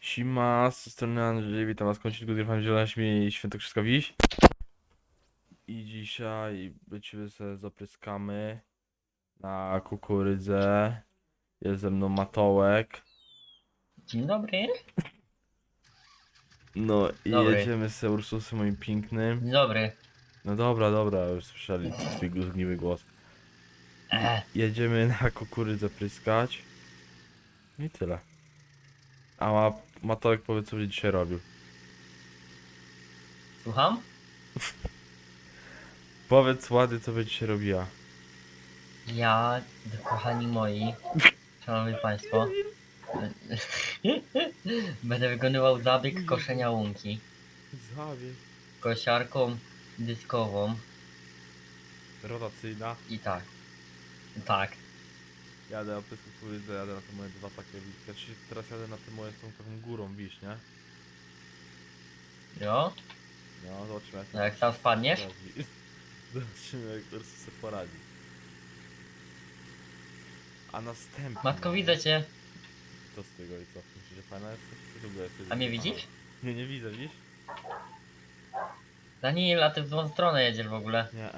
Sima, z strony Andrzej, witam was odcinku Zgrywam Zielaśmi Świętokrzyska Wiś. I dzisiaj będziemy sobie zapryskamy na kukurydzę. Jest ze mną Matołek. Dzień dobry. No i Dobry. jedziemy z Ursusem moim pięknym. Dzień dobry. No dobra, dobra, już słyszeli twój zgniły głos. Jedziemy na kukurydzę pryskać. No I tyle. A ma, Matołek powiedz co będzie dzisiaj robił. słucham? Powiedz ładnie co będzie dzisiaj robiła. Ja, kochani moi, szanowni państwo, będę wykonywał zabieg koszenia łąki Zabieg. kosiarką dyskową Rotacyjna. i tak. Tak. Jadę na pysku kukurydzę, jadę na te moje dwa takie Znaczy teraz jadę na te moje z tą taką górą wiśnie. Jo? No zobaczymy jak No jak tam spadniesz? poradzi. Zobaczymy jak Ursus sobie poradzi. A następnie... Matko, widzę cię. Co z tego i co? Myślisz, że fajna jest? W ogóle jesteś A mnie widzisz? Nie, nie widzę, widzisz? Daniel, a ty w złą stronę jedziesz w ogóle. Nie.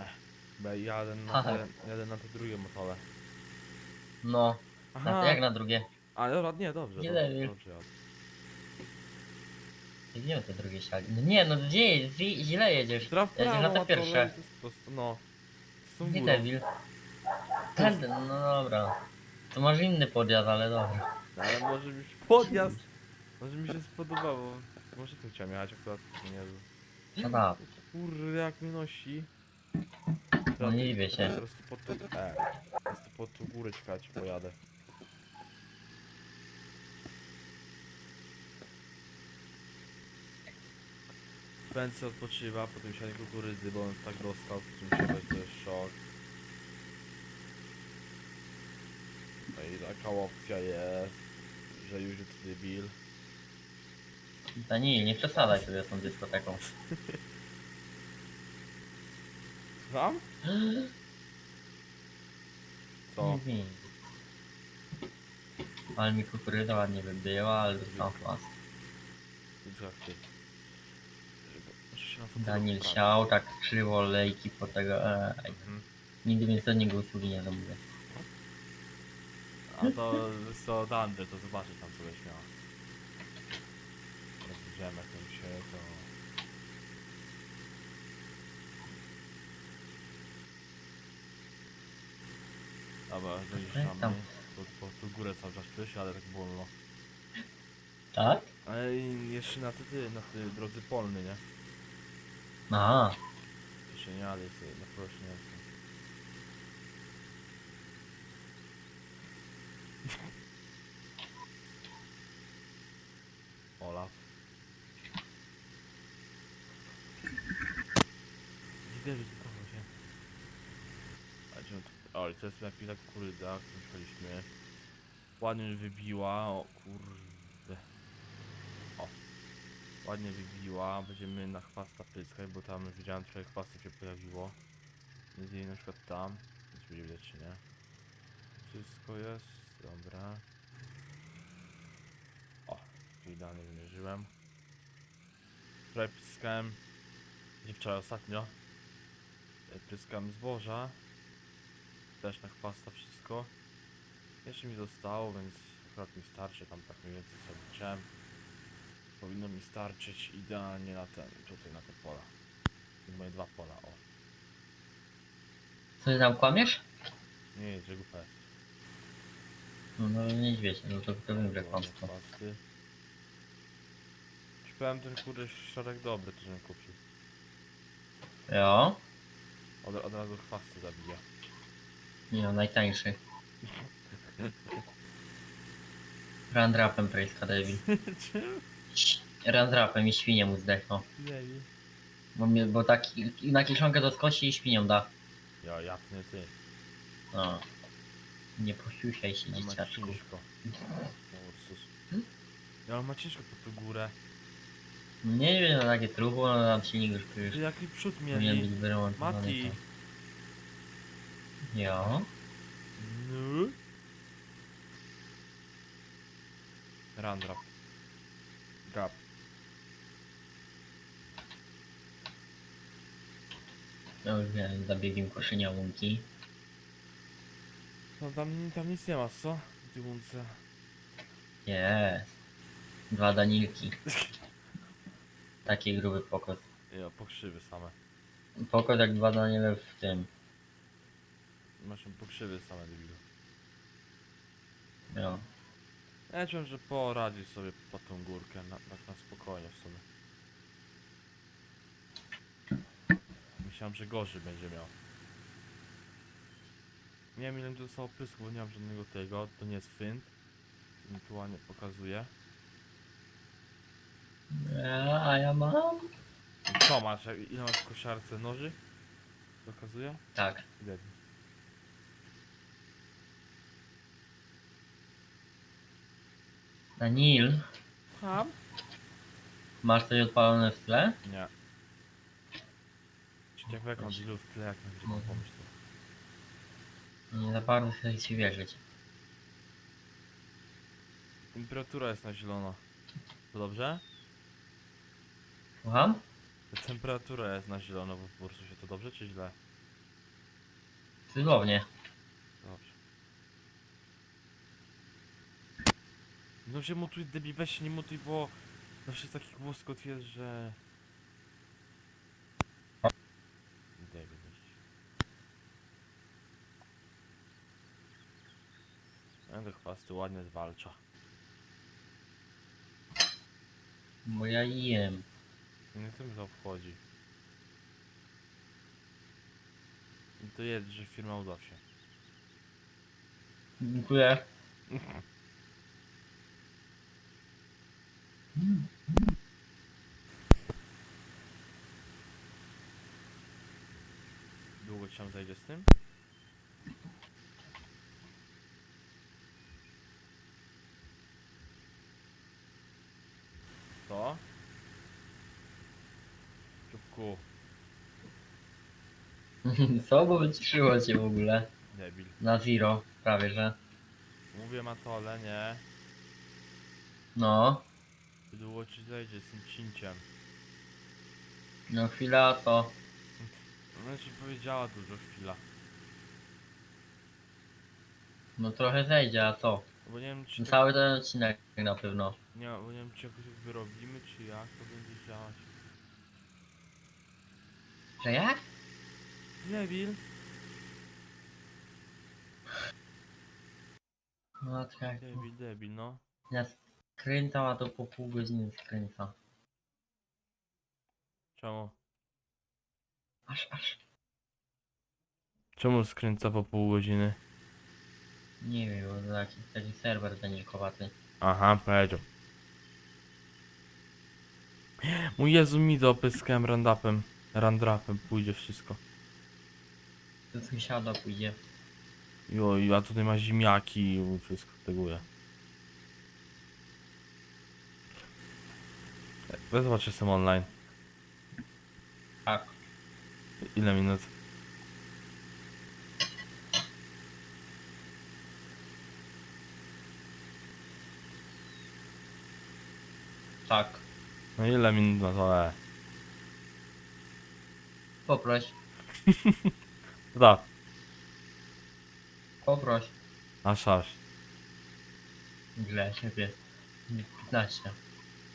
Bo ja jadę na te, jadę na te drugie motole. No, Aha. na, jak na drugie? A dobra, nie, dobrze, Nie dobrze, debil. dobrze jadę. Gdzie te drugie siali? No nie, no gdzie? Źle- Źle jedziesz. Tra w Jedziesz prawo, na te pierwsze. to jest po prostu, no. Z tą Nie górą. debil. Ten, no dobra. To masz inny podjazd, ale dobra. No, ale może mi się podjazd. Może mi się spodobało. Może tu chciałem jechać akurat. Nie Shut up. Kurde, jak mnie nosi. No nie dziwię się. Teraz tu pod tą, e, teraz tu pod tą górę czekać pojadę. Pędzel odpoczywa, potem sianie kukurydzy, bo on tak dostał, po czym się to jest szok. No i taka opcja jest, że już jest debil. Daniel, nie przesadzaj sobie z tą dyskoteką. Słucham? Co? Mhm. Ale mi kukurydza ładnie wybyła, ale dostał pas. Żarty. Muszę się na fotelu Daniel poprawić. siał tak krzywo lejki po tego. Ej. Mhm. Nigdy więc do niego usługi nie robię. A to co Dandy, to zobaczy tam co będziesz miała. Jak tam się to... Dobra, tam? Po, po tu górę cały czas przejść, ale tak wolno. Tak? Ale jeszcze na ty, ty, na ty drodzy polny, nie? Aha. Jeszcze nie, ale jest na prośnie nie jestem. Olaf. Widzę, że. A gdzie on tu... O, i to jest jakaś ta kukurydza, którą szliśmy. Ładnie wybiła, o kurde. O. Ładnie wybiła, będziemy na chwasta pryskać, bo tam widziałem trochę chwastów się pojawiło. Więc jej na przykład tam, więc będzie widać czy nie. Wszystko jest, dobra. O, tu idealnie wymierzyłem. Wczoraj pryskałem, nie wczoraj, ostatnio. e, Pryskałem zboża. Też na chwasta wszystko. Jeszcze mi zostało, więc akurat mi starczy, tam tak mniej więcej sobie liczyłem. Powinno mi starczyć idealnie na ten, tutaj na te pola. Moje dwa pola, o. Co ty tam kłamiesz? Nie, jedzie głupa jest. No, no nie dziwię się, no to to że kłamstwo. Powiem ten kurde środek dobry, to żebym kupił. Jo? Od, od razu chwasty zabija. Nie no, najtańszy. Randrapem pryska Devi. Czym? Randrapem i świnię mu zdechną. Bo, mnie, bo taki, na kiszonkę do skosi i świnią da. Ja, jak nie ty. No. Nie posiusiaj się, Ja ma dzieciaczku. ciężko. Ja on ma ciężko po tą górę. Nie wiem, no takie trubo, no tam silnik już Ty już jaki przód powinien być mieli? wyremontowany. Mati. to. Jo. No. Randrap. Gap. No już wiem, za biegiem koszenia łąki. No tam, tam nic nie ma, co? W tej łące. Nie. Dwa Danilki. Taki gruby pokos. Ja, pokrzywy same. Pokos jak dwa Daniele w tym. Masz pokrzywy same, debilu. No. Ja czułem, że poradzi sobie po tą górkę, na, na, na spokojnie w sumie. Myślałem, że gorzej będzie miał. Nie wiem ile mi to zostało pysku, bo nie mam żadnego tego, to nie jest tu ładnie pokazuje. Ja, a ja mam? Co masz? Ile masz w kosiarce noży? Pokazuje? Tak. Danil, Ham? masz coś odpalone w tle? Nie. Ciekawe jak mam ilu w tle, jak na gdzie mam pomysł. Nie za bardzo chcę ci wierzyć. Temperatura jest na zielono. To dobrze? Słucham? Temperatura jest na zielono w Ursusie, to dobrze czy źle? Cudownie. Dobrze. No się mutuj, debi, weź się nie mutuj, bo zawsze taki łoskot jest, że... Debi, weź. No to chwasty ładnie zwalcza. Bo ja jem. Nie tym to obchodzi. I to jest, że firma uda się. Dziękuję. Długo ci tam zajdzie z tym? Co? Czubku, Co? Bo wyciszyło cię w ogóle. debil. Na zero, prawie że. Mówię Matole, nie? No. Długo ci zajdzie z tym cinciem. No chwila, co? No ci powiedziała dużo chwila. No trochę zejdzie, a co? Bo nie wiem czy to, Cały ten odcinek na pewno. nie, bo nie wiem czy jakoś wyrobimy, czy jak to będzie działać. Że jak? Debil. No tak. Debil, debil, no. Ja skręcam, a to po pół godziny skręca. Czemu? Aż, aż. Czemu skręca po pół godziny? Nie wiem, bo to taki, taki serwer zanikowaty. Aha, powiedział. Mój Jezu, mi to opyskałem randapem. Randrapem pójdzie wszystko. To sąsiada pójdzie. Jo, a tutaj ma ziemniaki i wszystko teguje. Ja zobaczę, jestem online. Tak. Ile minut? Tak. No ile minut na to? E. Poproś. Da, Poproś. aż aż. Źle siebie. 15.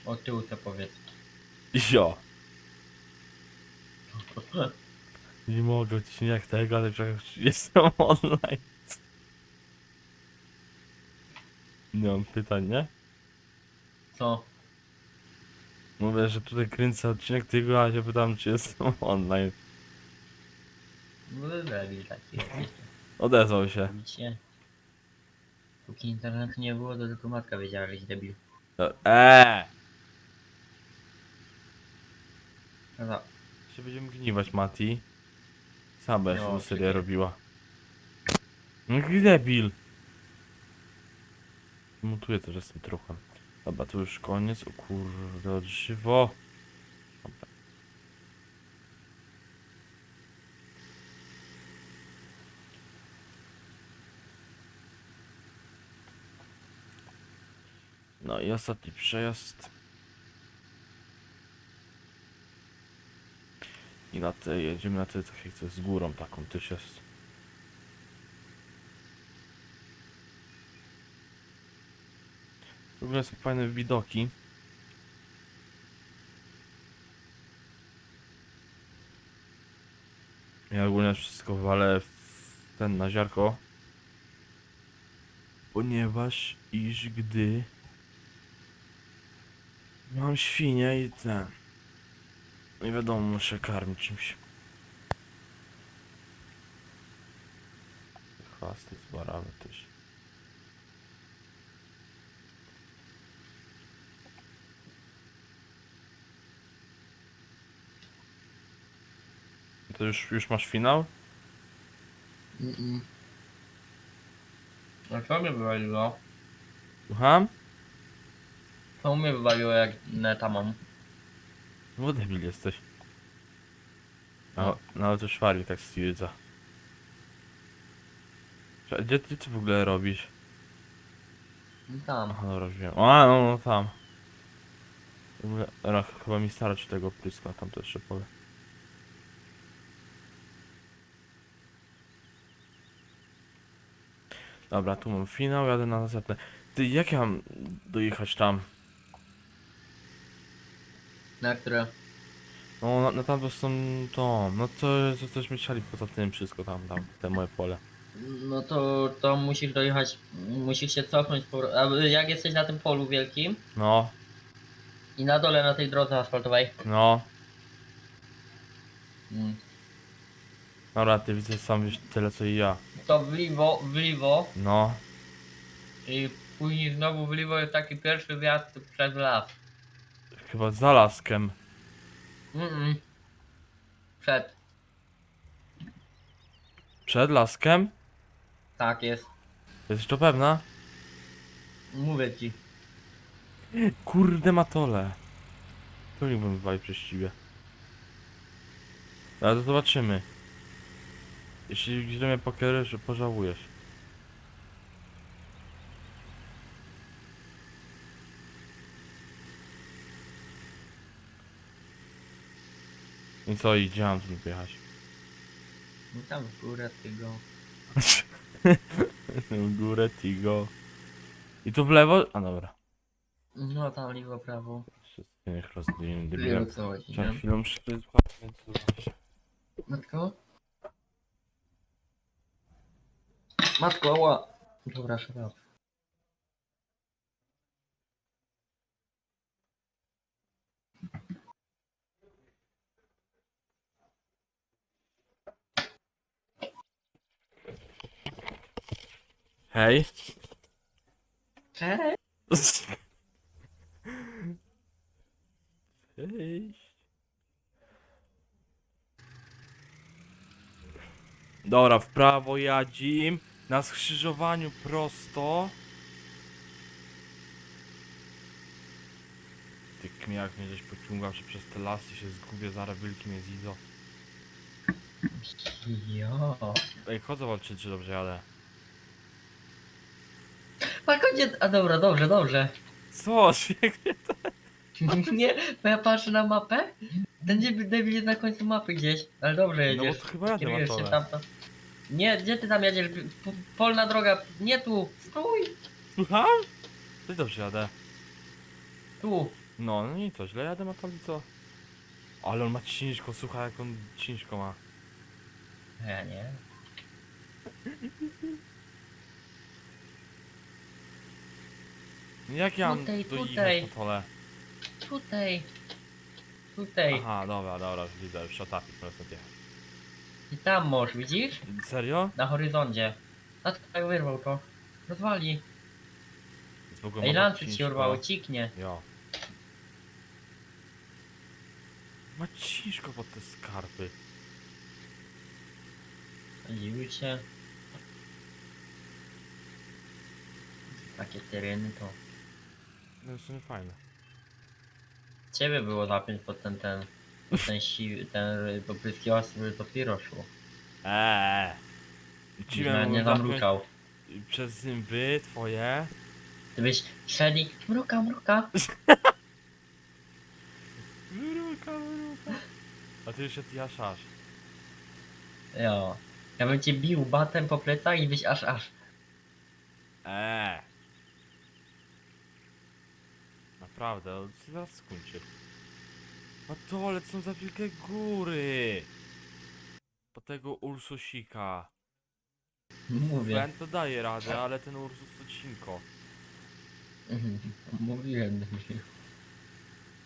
Od tyłu co powiedz. Jo. Nie mogę ci jak tego, ale przecież jestem online. Nie mam pytań, nie? Co? Mówię, że tutaj kręcę odcinek tego, a się pytam, czy jestem online. No debil taki. Odezwał się. Widzicie? Póki internetu nie było, to tylko matka wiedziała, że jest debil. Eee! No. Się będziemy gniwać, Mati. Sam będziesz No, serię czekaj. robiła. No jaki debil. Mutuję też jestem truchem. Dobra, to już koniec. O kurde, żywo. Dobra. No i ostatni przejazd. I na te jedziemy na te co z górą taką też jest. W ogóle są fajne widoki. Ja ogólnie wszystko walę w ten na ziarko. Ponieważ iż gdy mam świnię i ten. Nie wiadomo, muszę karmić czymś. Chwasty z barawy też. To już, już masz finał? Mm-mm. A co mnie wywaliło? Słucham? Co mnie wywaliło jak neta mam? No debil jesteś. No, no to szwari tak stwierdza. Gdzie ty, ty w ogóle robisz? No Tam. Aha, dobra, już wiem. A, no, no tam. W ogóle, chyba mi starczy tego pryska, tam to jeszcze powiem. Dobra, tu mam finał, jadę na następne. Ty, jak ja mam dojechać tam? Na które? No, na, na tamto są to, no to, to też myśleli poza tym wszystko tam, tam, te moje pole. No to, to musisz dojechać, musisz się cofnąć, po, a jak jesteś na tym polu wielkim No, i na dole na tej drodze asfaltowej, no. mm, Dobra, ty widzę sam wiesz tyle co i ja. to w lewo, w lewo No, i później znowu w lewo jest taki pierwszy wjazd przez las. Chyba za laskiem. Mm-mm. Przed, Przed laskiem? tak jest, Jesteś to pewna? mówię ci. Kurde matole. To nie bym wywalił przez ciebie. Ale to zobaczymy. Jeśli źle mnie pokierujesz, pożałujesz. I co, i gdzie mam tu jechać? No tam w górę tego. W górę, Tigo. I tu w lewo? A dobra. No tam lewo, prawo. Wszyscy niech Lewo debilem. co chodzi, Za nie? chwilę muszę więc zobaczyć. Matko? Matko, ała! Dobra, szedł. Hej. Cześć! Cześć. Dobra, w prawo jadzim. Na skrzyżowaniu prosto. Ty kmiak mnie żeś pociągał się przez te lasy się zgubię, zaraz wilki mnie zizo. Jo. Ej, chodzę walczyć, czy dobrze jadę. Matko, gdzie... A dobra, dobrze, dobrze. Co? Świetnie. Nie, bo ja patrzę na mapę. Ten debil na końcu mapy gdzieś. Ale dobrze No bo jedziesz. to chyba jadę Kierujesz się tamto. Nie, gdzie ty tam jedziesz? P- Polna droga. Nie tu. Stój. Słucham? Ty dobrze jadę. Tu. No, no i co, źle jadę Matoli, co? Ale on ma ciężko, słuchaj jak on ciężko ma. Ja nie. Jak ja mam Tutaj, dojechać tutaj. na tole? Tutaj. Tutaj. Aha, dobra, dobra, już widzę, już shotapik po prostu jechać. I tam możesz, widzisz? Serio? Na horyzoncie. A tak wyrwał to. Rozwali. Ogóle Ej, lancy ci urwało, ciknie. Jo. Ma ciężko pod te skarpy. Dziwił się. Takie tereny to. No jest nie fajne. Ciebie było zapiąć pod ten ten. Pod ten si ten popryskiwał sobie to piro szło. Eee. Ci Nie, miałem nie zapiąć zamruczał. Przez zęby twoje. Ty byś szedł mruka, mruka. Wyruka, wyruka. A ty już aż aż. Jo. Ja bym cię bił batem po plecach i byś aż aż. Eee. Naprawdę, zaraz skończy. A to, ale co są za wielkie góry! Po tego Ursosika. Mówię. Ten to daje radę, ale ten Ursus to cinko. Mówiłem.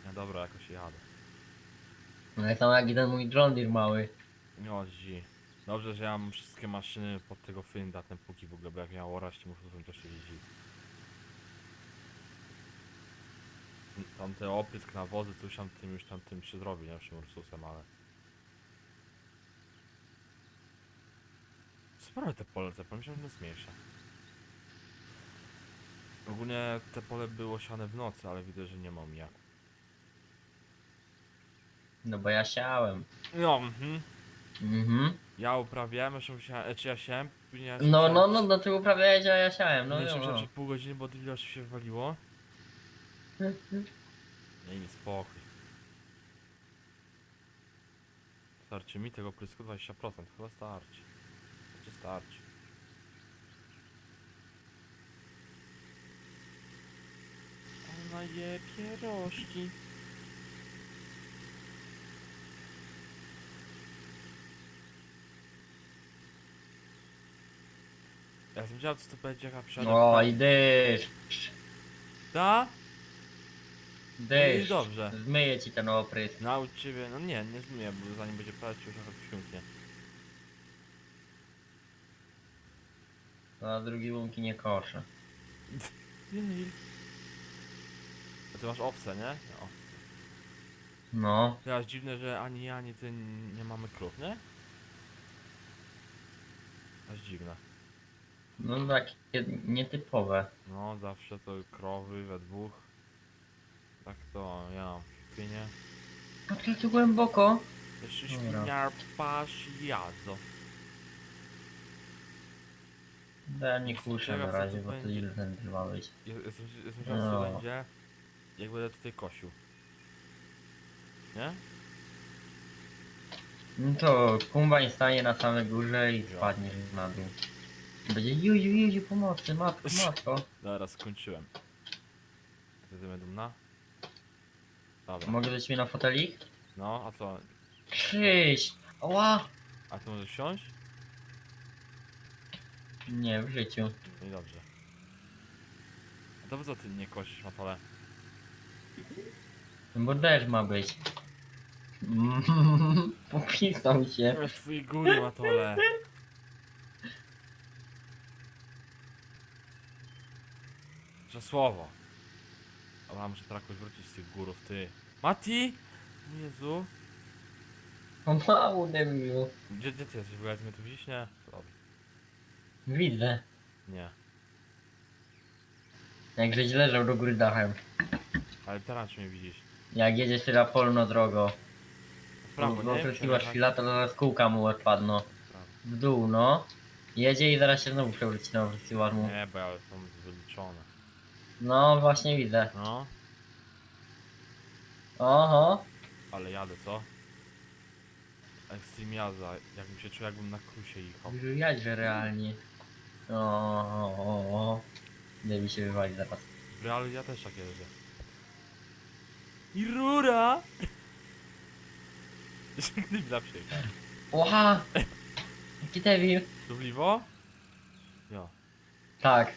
No dobra, jakoś jadę. Ale sam jak i ten mój John mały. No dzi. Dobrze, że ja mam wszystkie maszyny pod tego fynda, ten póki w ogóle, bo jak miał orać, to muszę też się jeździć. Tam te oprysk na wozy, coś tam tym już tam tym się zrobi, nie? Przy Ursusem, ale... Sprawę te pole, te pole myślałem, że jest mniejsze. Ogólnie te pole było siane w nocy, ale widzę, że nie mam jak. No bo ja siałem. No, mhm. Mhm. Ja uprawiałem, jeszcze musiałem, e, czy ja siałem, później ja No, no, no, no ty uprawiałeś, a ja siałem. No, No, no, no. pół godziny, bo tyle się waliło. Nie mi spokój. Starczy mi tego prysku 20%, chyba starczy. Czy starczy? Ona je pierożki. Ja wiedział co to będzie jaka przyjadę. O, i deszcz. Da? No i dobrze. Zmyję ci ten oprysk. Naucz ciebie, no nie, nie zmienię, bo zanim będzie padać już trochę wsiąknie. Na drugi łąki nie koszę. A ty masz owce, nie? No. No. Teraz dziwne, że ani ja, ani ty nie mamy krów, nie? Aż dziwne. No takie nietypowe. No, zawsze to krowy we dwóch. Tak to ja. A to tu głęboko. Jeszcze Dobra. świniar pasz jadzą. Ja nie kuszę na co razie, bo to będzie. ile ten trwa być. Jestem, jestem ciekaw co No. będzie, jak będę tutaj kosił. Nie? No to kombajn stanie na samej górze i Ja. spadnie na dół. Będzie ju ju ju, ju pomocy, matko, matko. Dobra, skończyłem. Ty będą na? Dobra. Mogę dać mi na fotelik? No, a co? Krzyś! Ła! A ty możesz wsiąść? Nie, w życiu. No i dobrze. A to co ty nie kosisz matole? Bo deszcz ma być. Popisał się. Masz twój góry matole. Że słowo. Dobra, muszę teraz jakoś wrócić z tych górów, ty. Mati! Jezu. Pomału debilu. Gdzie, gdzie ty jesteś? W ogóle ty mnie tu widzisz? Nie? Dobra. Widzę. Nie. Jak żeś leżał do góry dachem. Ale teraz czy mnie widzisz? Jak jedziesz tyle polno drogo. W prawo, Bo nie? przechyłasz Musiałem chwila, to zaraz kółka mu odpadną. jechać w dół, no. Jedzie i zaraz się znowu przewróci na przechyłasz mu. Nie, bo ja są wyliczone. No, właśnie widzę. No, Oho. ale jadę, co? Extreme jazda, jakbym się czuł, jakbym na krusie jechał. Jakże realnie. O, o, o, o. Debi się wywali zaraz. W realu ja też tak jeżdżę. I rura! Jeszcze na przyjechał. Oha! Jaki debil. Lewo? Jo. Tak.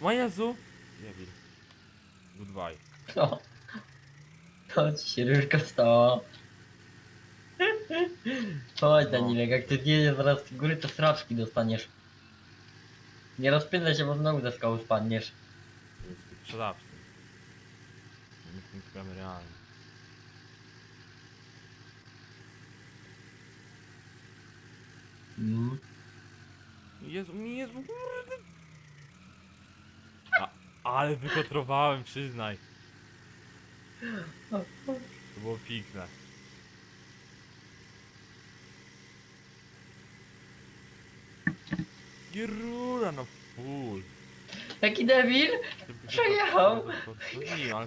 O Jezu! Debil. Goodbye. To. To ci się różko stało. Chodź No. Danilek, jak ty jedziesz zaraz z góry, to sraczki dostaniesz. Nie rozpędzaj się, bo znowu ze skały spadniesz. To jest sprzedawcy. My punktujemy realnie. Mm. Jezu, Jezu, kurde! Ale wykotrowałem, przyznaj. To było piękne. I rura, no full. Jaki debil? Przejechał. Nie, ale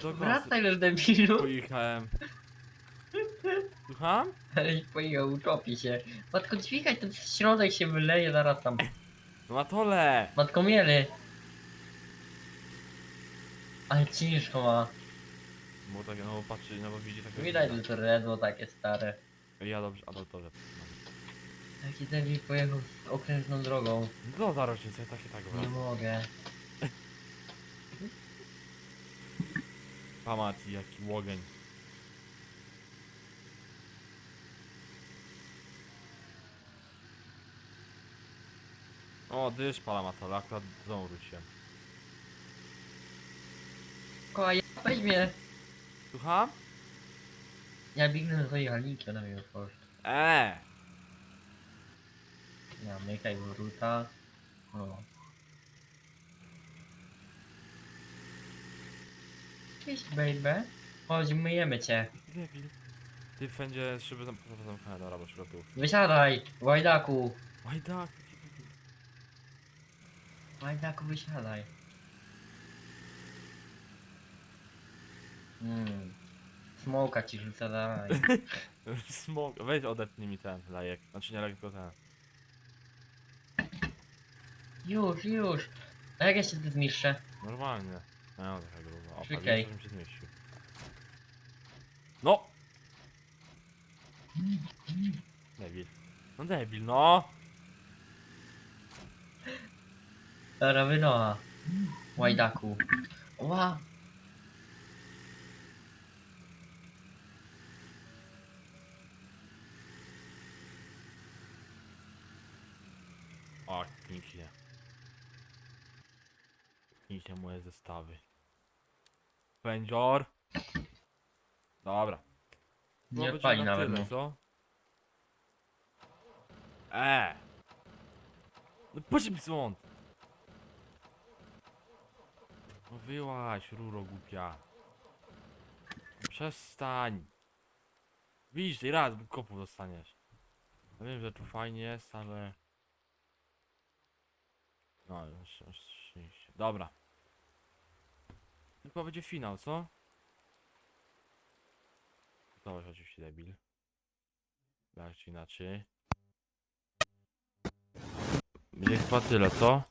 to do Wracaj już debilu. Pojechałem. Słucham? Ale pojechał, utopi się. Matko, dźwigaj, ten środek się wyleje zaraz tam. No Matole! Matko, miely. Ale ciężko ma. Bo tak, no patrzy, no bo widzi takie... Widać, że to redło takie stare. Ja dobrze, a dobrze. Jaki debil pojechał z okrężną drogą. No za rocznicę, tak się tak Nie wraca. mogę. Pamati, jaki łogień. O, dysz pala Matole, akurat znowu wróciłem. Koła, ja weź mnie. Słucham? Ja biegnę do twojej haliki, ona mnie otworzy. Eee! Ja mykaj wróta. O. Cześć, baby. Chodź, myjemy cię. Debil. Ty będzie szyby zam- zamknęte, dobra, bo środków. Wysiadaj, łajdaku. Łajdak! Łajdaku, wysiadaj. Hmm. Smoka ci rzuca dalej. Smok, weź odetnij mi ten lajek. Znaczy nie lajek, tylko ten. Już, już. A jak ja się tu zmieszczę? Normalnie. No, trochę grubo. O, Czekaj. pewnie żebym się zmieścił. No! Debil. No debil, no! Dobra, wynocha. Łajdaku. Ła. O, pięknie. Pięknie moje zestawy. Pędzior. Dobra. Nie będzie odpali na nawet. tyle, No. co? Eee! No mi stąd! Wyłaś, ruro głupia. Przestań. Widzisz, tej raz kopu dostaniesz. Ja wiem, że tu fajnie jest, ale... No, już, już szczęście. Dobra. Chyba będzie finał, co? To już oczywiście debil. Tak czy inaczej. Będzie chyba tyle, co?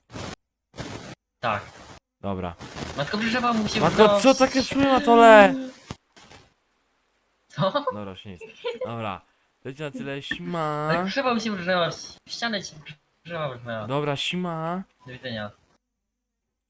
Tak. Dobra. Matko, przeżywa mu się Matko, co takie szły na tole? Co? Dobra, już nic. Dobra. Leci na tyle, sima. Tak, przeżywa mu się wrżnęła w ścianę ci przeżywa wrżnęła. Dobra, sima. Do widzenia.